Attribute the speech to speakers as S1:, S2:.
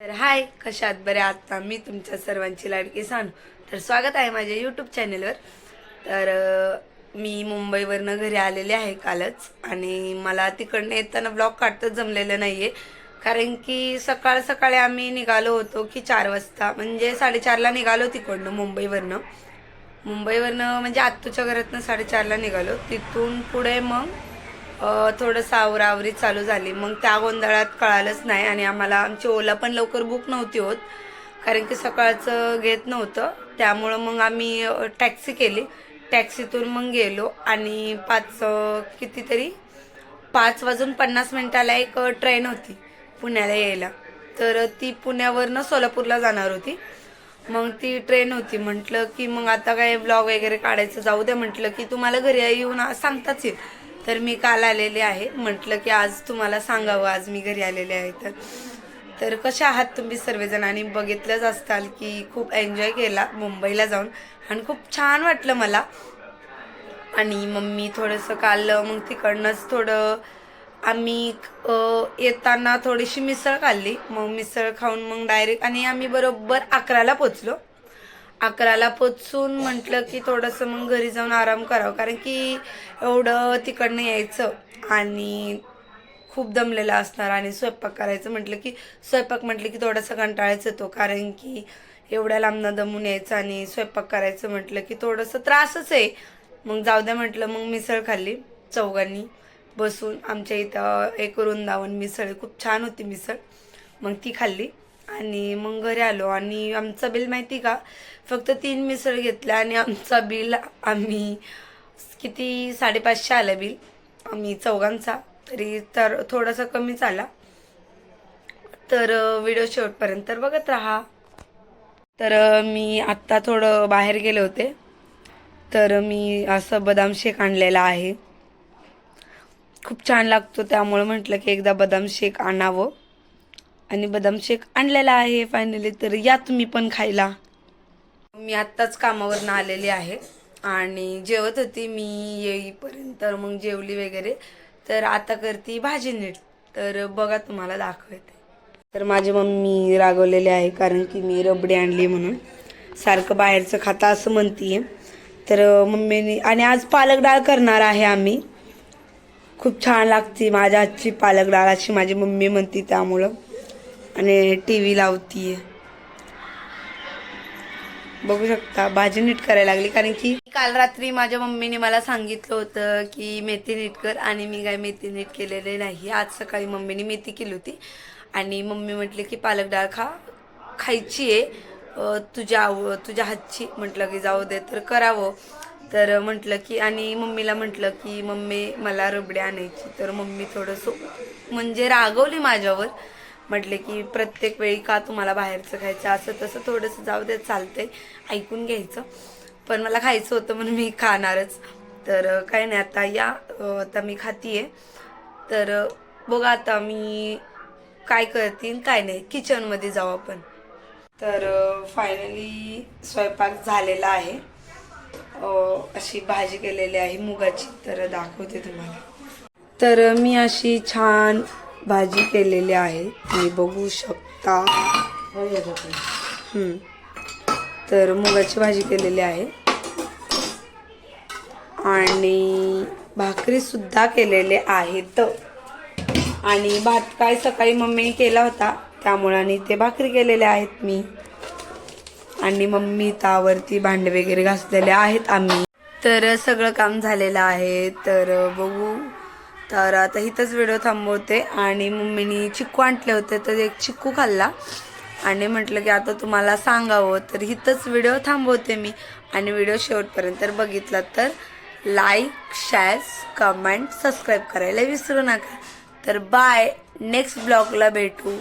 S1: तर हाय कशात बरे आता मी तुमच्या सर्वांची लाडकी सांग तर स्वागत आहे माझ्या यूट्यूब चॅनेलवर तर मी मुंबईवरनं घरी आलेले आहे कालच आणि मला तिकडनं येताना ब्लॉग काढताच जमलेलं नाही आहे कारण की सकाळ सकाळी आम्ही निघालो होतो की चार वाजता. म्हणजे साडेचारला निघालो तिकडनं मुंबईवरनं. मुंबईवरनं म्हणजे आत्तूच्या घरातनं साडेचारला निघालो. तिथून पुढे मग थोडंसं आवरावरी चालू झाली. मग त्या गोंधळात कळालंच नाही आणि आम्हाला आमची ओला पण लवकर बुक नव्हती होत. कारण की सकाळचं घेत नव्हतं. त्यामुळं मग आम्ही टॅक्सी केली. टॅक्सीतून मग गेलो आणि पाच कितीतरी पाच वाजून पन्नास मिनिटाला एक ट्रेन होती पुण्याला यायला. तर ती पुण्यावरनं सोलापूरला जाणार होती. मग ती ट्रेन होती. म्हटलं की मग आता काय ब्लॉग वगैरे काढायचं जाऊ दे. म्हटलं की तुम्हाला घरी येऊन सांगताच येईल. तर मी काल आलेले आहे. म्हटलं की आज तुम्हाला सांगावं आज मी घरी आलेले आहे तर. तर कशा आहात तुम्ही सर्वजण? आणि बघितलंच असताल की खूप एन्जॉय केला मुंबईला जाऊन. आणि खूप छान वाटलं मला. आणि मम्मी थोडंसं काल मग तिकडनंच थोडं आम्ही येताना थोडीशी मिसळ खाल्ली. मग मिसळ खाऊन मग डायरेक्ट आणि आम्ही बरोबर अकराला पोचलो. अकराला पोचून म्हटलं की थोडंसं मग घरी जाऊन आराम करावं. कारण की एवढं तिकडनं यायचं आणि खूप दमलेला असणार आणि स्वयंपाक करायचं म्हटलं की स्वयंपाक म्हटलं की थोडासा कंटाळाच येतो. कारण की एवढ्या लांबनं दमून यायचं आणि स्वयंपाक करायचं म्हटलं की थोडंसं त्रासच आहे. मग जाऊ द्या म्हटलं मग मिसळ खाल्ली चौघांनी बसून. आमच्या इथं एक वृंदावन मिसळ खूप छान होती मिसळ. मग ती खाल्ली. आणि मग घरी आलो. आणि आमचं बिल माहिती का? फक्त तीन मिसळ घेतल्या आणि आमचा बिल आम्ही किती? साडेपाचशे आलं बिल आम्ही चौघांचा. तरी तर थोडासा कमीच आला. तर व्हिडिओ शेवटपर्यंत बघत राहा. तर मी आत्ता थोडं बाहेर गेले होते. तर मी असं बदाम शेक आणलेला आहे. खूप छान लागतो. त्यामुळे म्हटलं की एकदा बदाम शेक आणावं. आणि बदाम शेक आणलेला आहे फायनली तर या तुम्ही पण खायला. मी आत्ताच कामावरनं आलेली आहे आणि जेवत होती मी येईपर्यंत मग जेवली वगैरे. तर आता करते भाजी नीट. तर बघा तुम्हाला दाखवते. तर माझी मम्मी रागवलेली आहे कारण की मी रबडी आणली म्हणून. सारखं बाहेरचं खाता असं म्हणतीये. तर मम्मीने आणि आज पालक डाळ करणार आहे आम्ही. खूप छान लागते माझ्या आजची पालक डाळ अशी माझी मम्मी म्हणती त्यामुळं. आणि टी व्ही लावती बघू शकता भाजी नीट करायला लागली कारण की काल रात्री माझ्या मम्मीने मला सांगितलं होतं की मेथी नीट कर आणि मी काय मेथी नीट केलेले नाही आज सकाळी मम्मीने मेथी केली होती आणि मम्मी म्हटली की पालक डाळ खा खायची आहे तुझ्या आव तुझ्या हातची म्हटलं की जाऊ दे तर करावं तर म्हटलं की आणि मम्मीला म्हटलं की मम्मी मला रबडे आणायची तर मम्मी थोडंसं म्हणजे रागवली माझ्यावर म्हटले की प्रत्येक वेळी का तुम्हाला बाहेरचं खायचं? असं तसं थोडंसं जाऊ दे चालतंय. ऐकून घ्यायचं. पण मला खायचं होतं म्हणून मी खाणारच. तर काय नाही आता या आता मी खातीये. तर बघा आता मी काय करतील काय नाही. किचनमध्ये जाऊ आपण. तर फायनली स्वयंपाक झालेला आहे. अशी भाजी केलेली आहे मुगाची. तर दाखवते तुम्हाला. तर मी अशी छान भाजी केलेली आहे. तुम्ही बघू शकता. तर मुगाची भाजी केलेली आहे. आणि भाकरीसुद्धा केलेले आहेत. आणि भात काय सकाळी मम्मीने केला होता त्यामुळे आणि ते भाकरी केलेले आहेत मी. आणि मम्मी तावरती भांडे वगैरे घासलेले आहेत आम्ही. तर सगळं काम झालेलं आहे. तर बघू. तर आता इथंच व्हिडिओ थांबवते. आणि मम्मीनी चिक्कू आणले होते तर एक चिक्कू खाल्ला. आणि म्हटलं की आता तुम्हाला सांगावं तर इथंच व्हिडिओ थांबवते मी. आणि व्हिडिओ शेवटपर्यंत बघितला तर लाईक शेअर कमेंट सबस्क्राईब करायला विसरू नका. तर बाय नेक्स्ट ब्लॉगला भेटू.